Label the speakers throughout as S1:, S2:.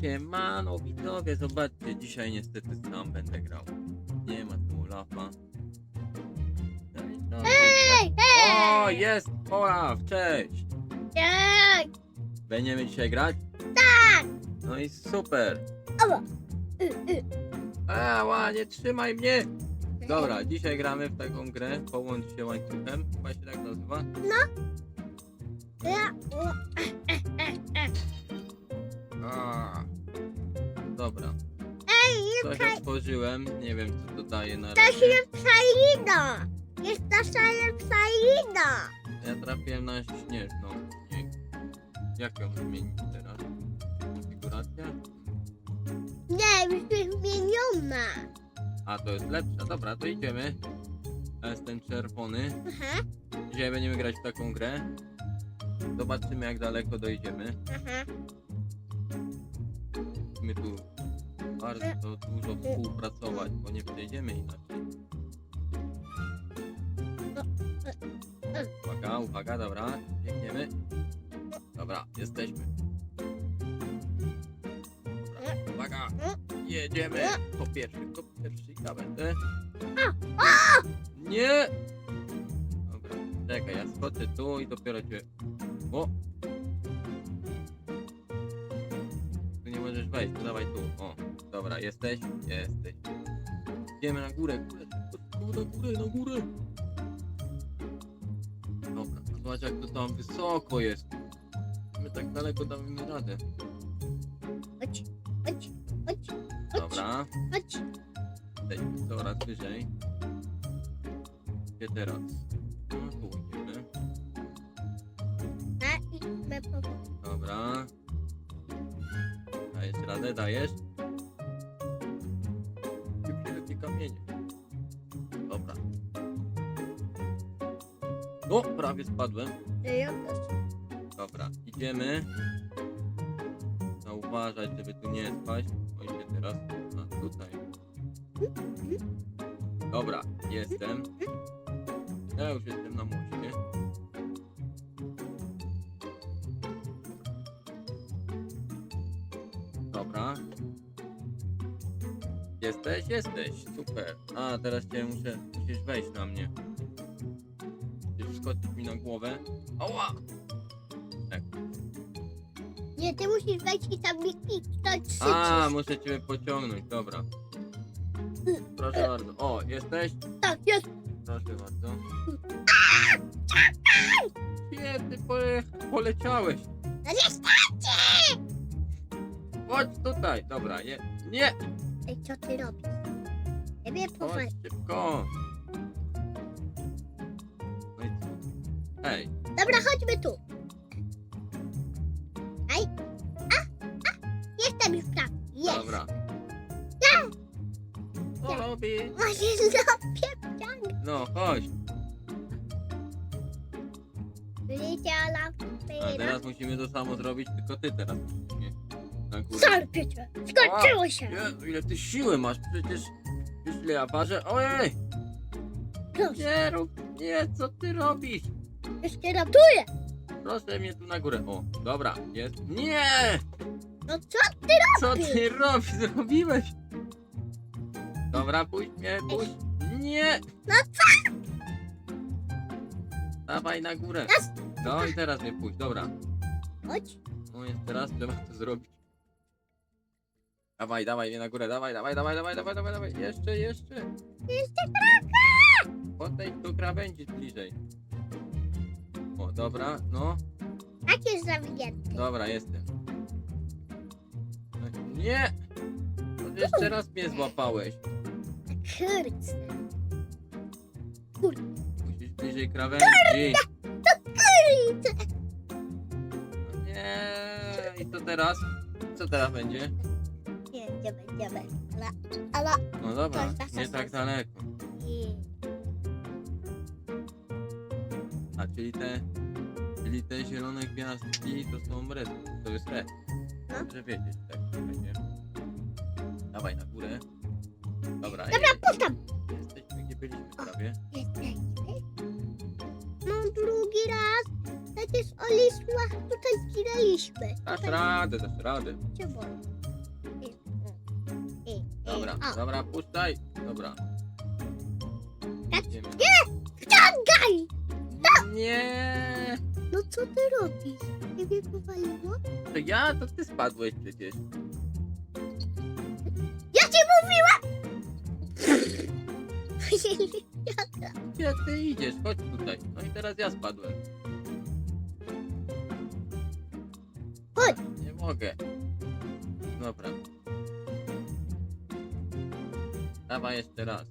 S1: Siemano widzowie, zobaczcie, dzisiaj niestety sam będę grał. Nie ma tu Olafa. No no,
S2: Hej,
S1: O,
S2: hej!
S1: jest Olaf, cześć!
S2: Tak!
S1: Będziemy dzisiaj grać?
S2: Tak!
S1: No i super!
S2: Obo! Y, y.
S1: Ała, nie trzymaj mnie! Dobra, dzisiaj gramy w taką grę, połącz się łańcuchem, chyba się tak nazywa.
S2: Ja, o,
S1: A, dobra,
S2: Ej,
S1: coś
S2: jest
S1: otworzyłem, nie wiem co to daje na
S2: ta
S1: razie.
S2: salina! Jest ta salina!
S1: Ja trafiłem na śnieżną. Nie. Jak ją zmienić teraz? Konfiguracja?
S2: Nie, już jest zmieniona.
S1: A, to jest lepsza. Dobra, to idziemy. Ja jestem czerwony.
S2: Aha,
S1: Dzisiaj będziemy grać w taką grę. Zobaczymy jak daleko dojdziemy.
S2: aha.
S1: Musimy tu bardzo dużo współpracować, bo nie przejdziemy inaczej. Uwaga, uwaga, dobra. Biegniemy. Dobra, jesteśmy. Dobra, uwaga. Jedziemy. To pierwszy, to pierwszy. Ja będę. Nie! Dobra, czekaj, ja skoczę tu i dopiero cię... O! To dawaj tu. O, dobra, jesteś? Jesteś. Idziemy na górę, górę, na górę, na górę. Dobra, zobacz jak to tam wysoko jest. My tak daleko damy radę.
S2: Chodź, chodź, chodź, chodź,
S1: Dobra,
S2: chodź.
S1: coraz wyżej. Gdzie teraz? Dajesz radę, dajesz? Lepiej kamienie. Dobra. O, prawie spadłem.
S2: Ja też.
S1: Dobra, idziemy. Zauważać, żeby tu nie spaść. Oj się teraz. A tutaj. Dobra, jestem. Ja już jestem na moście. Jesteś? Jesteś. Super. A, teraz cię muszę, musisz wejść na mnie. Musisz skoczyć mi na głowę. Ała!
S2: Nie, ty musisz wejść i tam mi kliknąć
S1: A,
S2: przycisk.
S1: muszę cię pociągnąć, dobra. Proszę bardzo. O, jesteś?
S2: Tak, jest.
S1: Proszę bardzo. Nie, ty pole, poleciałeś.
S2: No!
S1: Chodź tutaj. Dobra, nie. Nie!
S2: Ej, co ty robisz? Wiem,
S1: Chodź szybko. No i co?
S2: Dobra, chodźmy tu. Aj. A, a. Jestem już tam. Jest.
S1: dobra. Co robisz?
S2: Właśnie zrobię ciąg.
S1: No, chodź.
S2: Leciała
S1: A teraz musimy to samo zrobić, tylko ty teraz. Nie. Na górę.
S2: Zarpię cię. Skończyło się.
S1: Jezu, ile ty siły masz? Przecież ja ważę? Ojej!
S2: Proszę,
S1: Nie rób, nie, co ty robisz?
S2: jeszcze ratuję.
S1: Proszę mnie tu na górę. O, dobra, jest. Nie!
S2: No co?
S1: Co ty robisz? Zrobiłeś? Dobra, puść mnie, puść. Nie!
S2: No
S1: co? Dawaj na górę. No i teraz mnie puść, dobra.
S2: Chodź.
S1: No jeszcze raz trzeba to zrobić. Dawaj, dawaj mnie na górę, dawaj, dawaj, dawaj, dawaj, dawaj, dawaj, dawaj. Jeszcze, jeszcze.
S2: Jeszcze
S1: Podejdź do krawędzi bliżej. O, dobra, no.
S2: tak jest zawinięty.
S1: Dobra, jestem. Nie! To jeszcze raz mnie złapałeś.
S2: Kurczę.
S1: Musisz bliżej krawędzi.
S2: Kurczę.
S1: No Nie. I co teraz? Co teraz będzie?
S2: Nie będziemy. Ale, ale.
S1: No dobra, nie
S2: tak,
S1: tak
S2: tak.
S1: daleko.
S2: Nie.
S1: A czyli te, czyli te zielone gwiazdki to są red, to jest red.
S2: No.
S1: Dobrze wiedzieć, tak będzie. Dawaj na górę. Dobra,
S2: Dobra,
S1: je-
S2: potem.
S1: jesteśmy gdzie byliśmy prawie.
S2: Jesteśmy. No drugi raz. Przecież o lisłach tutaj zginęliśmy.
S1: Dasz radę, dasz radę.
S2: Cię.
S1: Dobra,
S2: O,
S1: dobra, puszczaj. Dobra.
S2: Tak?
S1: Idziemy.
S2: wciągaj!
S1: Nie.
S2: No co ty robisz? Ciebie powaliło?
S1: To ja, to ty spadłeś przecież.
S2: Ja ci mówiłam!
S1: Gdzie ty idziesz? Chodź tutaj. No i teraz ja spadłem.
S2: Chodź.
S1: Nie mogę. Dobra. Dawaj jeszcze raz.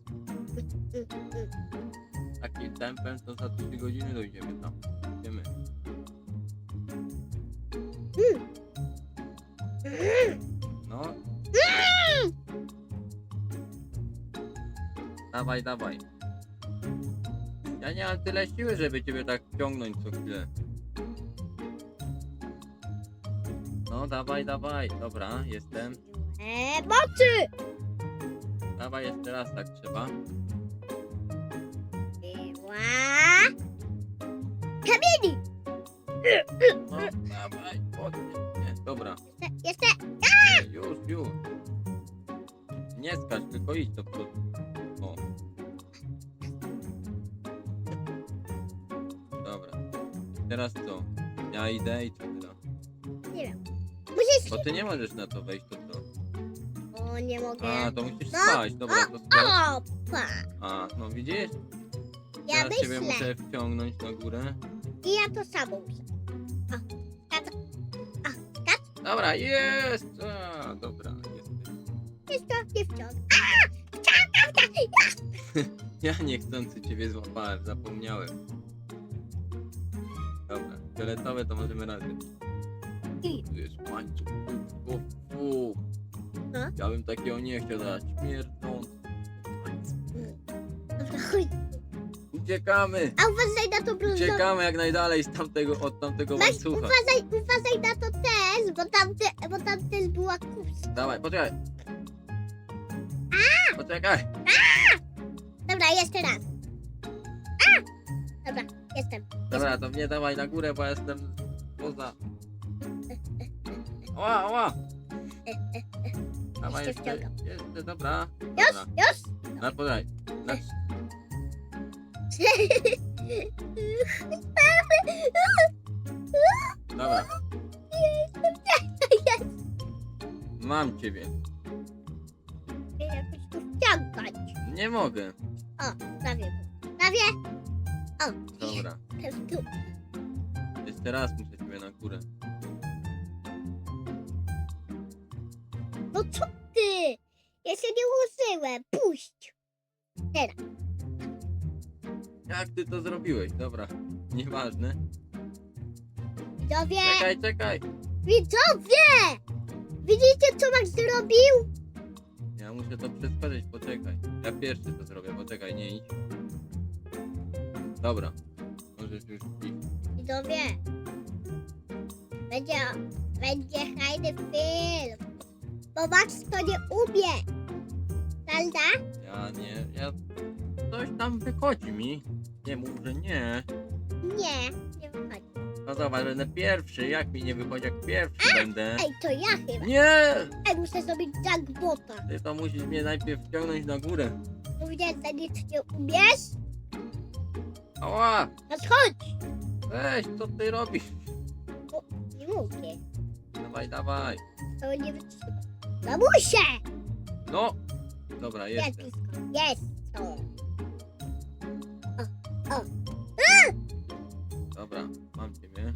S1: Takim tempem to za 3 godziny dojdziemy tam. Idziemy. No. Dawaj, dawaj. Ja nie mam tyle siły, żeby ciebie tak ciągnąć co chwilę. No, dawaj, dawaj. Dobra, jestem.
S2: E, mocy!
S1: Dawaj jeszcze raz, tak trzeba.
S2: Była... Kamieni!
S1: No, dawaj, podnieś mnie. Dobra,
S2: Jeszcze, jeszcze...
S1: nie, już, już. Nie skacz, tylko idź do przodu. O. Dobra. Teraz co? Ja idę i co teraz?
S2: Nie wiem. Musisz...
S1: Bo ty nie możesz na to wejść, to?
S2: O, nie mogę.
S1: A, to musisz
S2: No,
S1: spać. Dobra, to skacz.
S2: Opa!
S1: A, no widzisz?
S2: Ja
S1: Teraz ciebie
S2: myślę.
S1: muszę wciągnąć na górę.
S2: I ja to samo muszę. O, skacz. O, skacz.
S1: Dobra, jest! A, dobra, jesteś.
S2: Jeszcze nie wciąg. A! Wciągam cię!
S1: Ja niechcący ciebie złapałem, zapomniałem. Dobra, fioletowe to możemy razem.
S2: I-
S1: Tu jest łańcuch. O, fu.
S2: No.
S1: Ja bym takiego nie chciał dać.
S2: Dobra, chodź.
S1: Uciekamy!
S2: A uważaj na to brązowe.
S1: Uciekamy jak najdalej z tamtego, od tamtego
S2: Weź,
S1: łańcucha.
S2: uważaj, uważaj na to też, bo tam, te, bo tam też była kurska.
S1: Dawaj, poczekaj. Poczekaj.
S2: Dobra, jeszcze raz. A! Dobra, jestem.
S1: Dobra, to mnie dawaj na górę, bo ja jestem poza. Oła, oła! Dawaj
S2: Jeszcze
S1: jeszcze, jeszcze, dobra.
S2: Już,
S1: Dobra.
S2: już.
S1: Na podaj. Dobra. Mam ciebie.
S2: Jakoś tu wciągać.
S1: Nie mogę.
S2: O, prawie. Prawie. O,
S1: Dobra.
S2: tu.
S1: Jeszcze raz muszę ciebie na górę.
S2: No co? Ja się nie ułożyłem. Puść.
S1: Jak ty to zrobiłeś? Dobra. Nieważne.
S2: Widzowie,
S1: Czekaj, czekaj.
S2: widzowie! Widzicie, co Max zrobił?
S1: Ja muszę to przeskoczyć, poczekaj. Ja pierwszy to zrobię, poczekaj, nie idź. Dobra. Możesz już iść.
S2: Widzowie, będzie, będzie fajny film. Bo Max to nie umie. Prawda?
S1: Ja nie, ja... Coś tam wychodzi mi. Nie mów, że nie.
S2: Nie, nie wychodzi.
S1: No zobacz, będę pierwszy. Jak mi nie wychodzi, jak pierwszy będę?
S2: Ej, to ja chyba.
S1: Nie!
S2: Ej, muszę zrobić jackbota.
S1: Ty to musisz mnie najpierw wciągnąć na górę.
S2: Mówię, że nic nie umiesz?
S1: Ała!
S2: No chodź.
S1: Weź, co ty robisz?
S2: Nie mówię.
S1: Dawaj, dawaj.
S2: To nie wytrzyma. Muszę.
S1: No! Dobra,
S2: Jest
S1: jestem.
S2: blisko. Jest.
S1: Dobra, mam ciebie.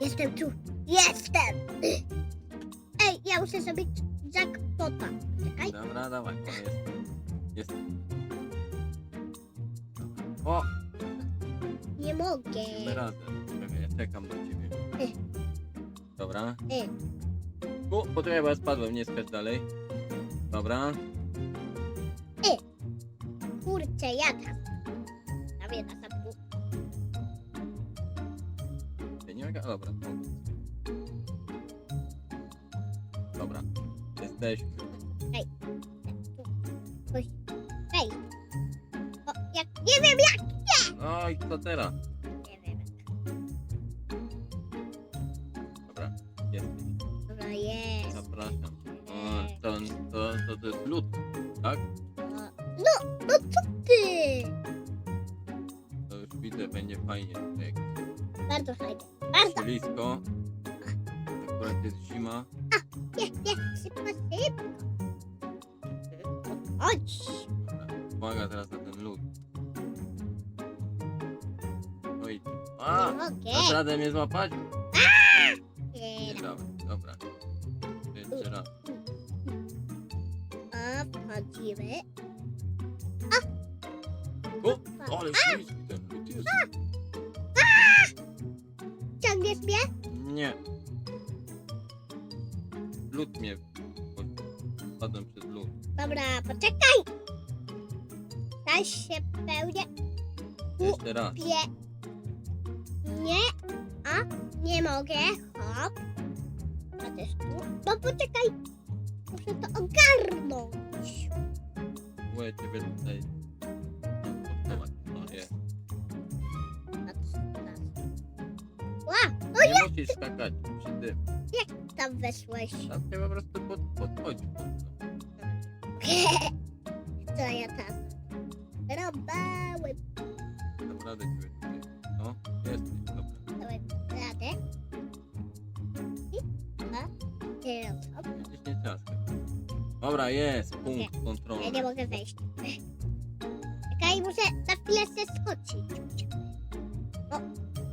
S2: Jestem tu. Jestem. Ej, ja muszę zrobić jackpota. Czekaj.
S1: Dobra, dawaj. O, jest. Jest. O!
S2: Nie mogę.
S1: Jesteśmy razem. Czekaj, ja czekam na ciebie. Dobra.
S2: Ej.
S1: O, poczekaj, bo ja spadłem, nie skacz dalej. Dobra.
S2: Kurczę, ja tam. Prawie na dół.
S1: Ja nie mogę, a dobra. Dobra. Jesteśmy.
S2: Coś. Ej. O, jak, nie wiem jak.
S1: No i co teraz?
S2: Nie wiem.
S1: Dobra. Jesteś.
S2: Jest.
S1: Zapraszam. to, to, to, to jest lód, tak?
S2: No, no co ty?
S1: To już widzę, będzie fajnie.
S2: Bardzo fajnie. Bardzo.
S1: Siedlisko. Akurat jest zima.
S2: Nie, nie, szybko, szybko. Chodź.
S1: Dobra, Uwaga teraz na ten lód. Oj. A!
S2: Nie mogę.
S1: Dasz radę mnie złapać? Raz.
S2: A, wchodzimy.
S1: O! Ale śliski ten lód jest.
S2: Ciągniesz mnie?
S1: Nie. Lód mnie... Padłem przez lód.
S2: Dobra, poczekaj. Daj się pełnie
S1: Jeszcze raz.
S2: pie. Nie, a nie mogę. Hop. A też tu. No poczekaj. To ogarnąć.
S1: Próbuję ciebie tutaj... podchować. No jest.
S2: Patrz, teraz. Ła,
S1: Nie musisz skakać przy tym.
S2: tam weszłeś.
S1: Tam się po prostu pod, podchodzi.
S2: Co ja tam robałem?
S1: Dam radę ciebie Dobra, jest, punkt
S2: Ja
S1: kontrolny.
S2: nie mogę wejść. Czekaj, muszę na chwilę się skoczyć. O,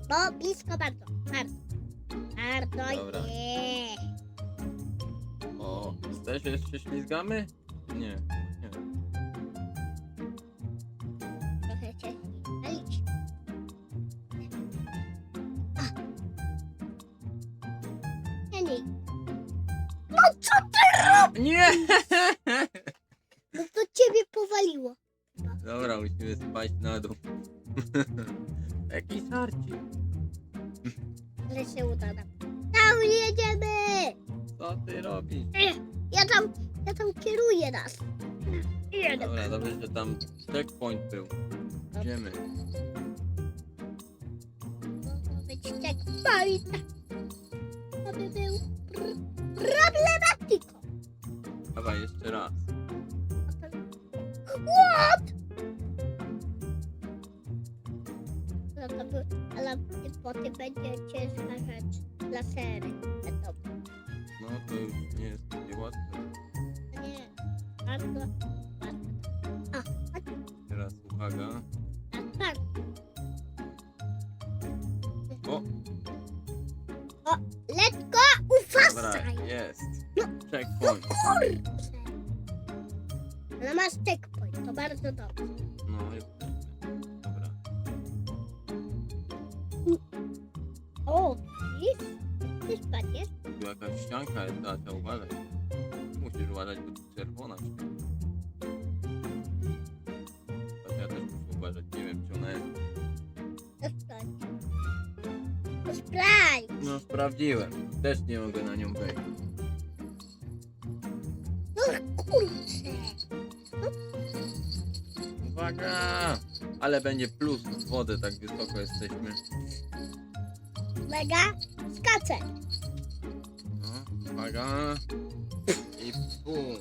S2: bo blisko bardzo, bardzo. Bardzo
S1: Dobra.
S2: nie.
S1: O, też jeszcze ślizgamy? Nie, nie.
S2: Trochę. A. Nie, nie. No co ty?
S1: Nie! Dobra, musimy spaść na dół. Jaki żarcik.
S2: Ale się uda nam. Tam jedziemy!
S1: Co ty robisz?
S2: Ja tam, ja tam kieruję nas. Jedę.
S1: Dobra, dobrze, że tam checkpoint był. Idziemy.
S2: Może być checkpoint. To by był pr- problematiko.
S1: Dawaj, jeszcze raz.
S2: What? No to był, ale potem będzie ciężka rzecz. Lasery będą.
S1: No to nie jest takie łatwe.
S2: Nie, bardzo, bardzo. A,
S1: Teraz uwaga. O,
S2: widzisz? Ty spadniesz?
S1: Tu jakaś ścianka jest, a trzeba uważać. Musisz uważać, bo tu czerwona. Chociaż ja też muszę uważać, nie wiem czy ona jest.
S2: To. To sprawdź.
S1: No sprawdziłem. Też nie mogę na nią wejść. Ale będzie plus z wody, tak wysoko jesteśmy.
S2: Mega skacze.
S1: No, uwaga. I pum.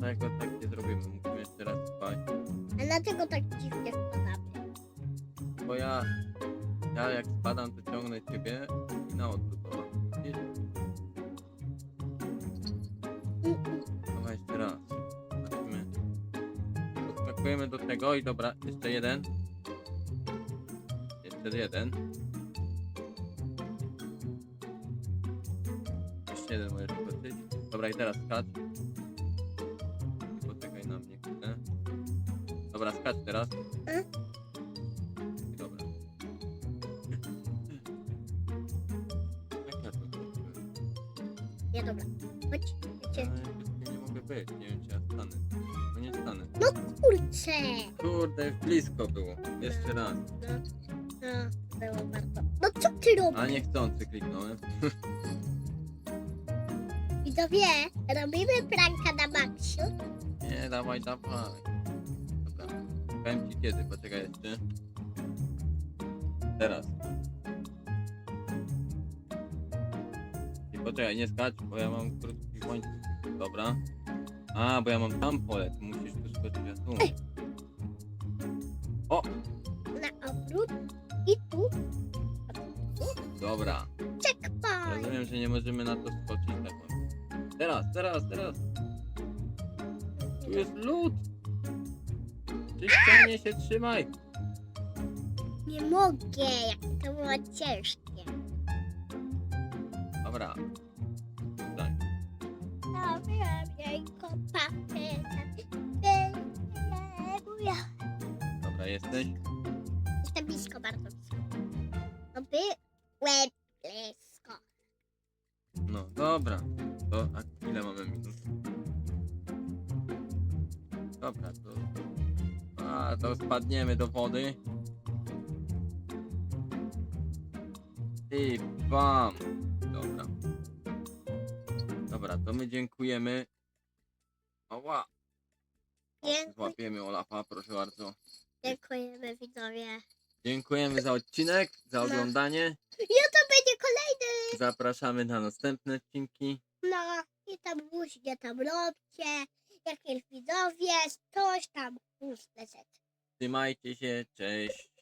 S2: No
S1: tego tak nie zrobimy. Musimy jeszcze raz spać.
S2: A dlaczego tak dziwnie spadamy?
S1: Bo ja, ja jak spadam, to ciągnę ciebie i na odwrót. O, widzisz? Dawaj jeszcze raz. Podskakujemy do tego i dobra, jeszcze jeden. Jeszcze jeden. Jeszcze jeden możesz skoczyć. Dobra i teraz skacz. Dobra, skacz teraz.
S2: E?
S1: Dobra. Jak ja to zrobiłem?
S2: Nie, dobra. Chodź. Chodźcie.
S1: nie, nie mogę być, nie wiem czy ja stanę. No nie stanę.
S2: No kurde. Cze.
S1: Kurde, blisko było. Jeszcze raz.
S2: No, no, było bardzo. No co ty robisz?
S1: A niechcący kliknąłem.
S2: Widzowie, robimy pranka na Maxiu.
S1: Nie, dawaj, dawaj. Powiem ci kiedy, poczekaj jeszcze. Teraz. I poczekaj, nie skacz, bo ja mam krótki łańcuch. Dobra. A, bo ja mam tam pole, tu musisz tu skoczyć, ja tu. Się trzymaj.
S2: Nie mogę, jak to było ciężkie.
S1: Dobra. Tak.
S2: Dobra, jajko, papę,
S1: Dobra, jesteś?
S2: Jestem blisko, bardzo blisko. No byłem blisko.
S1: No dobra. To a ile mamy minut? A to spadniemy do wody. I bam! Dobra. Dobra, to my dziękujemy. O,
S2: Dziękuję.
S1: Złapiemy Olafa, proszę bardzo.
S2: Dziękujemy widzowie.
S1: Dziękujemy za odcinek, za
S2: No.
S1: oglądanie.
S2: Jutro będzie kolejny.
S1: Zapraszamy na następne odcinki.
S2: No i tam różnie tam robcie. Jakieś widzowie, coś tam różne rzeczy.
S1: Trzymajcie się, cześć.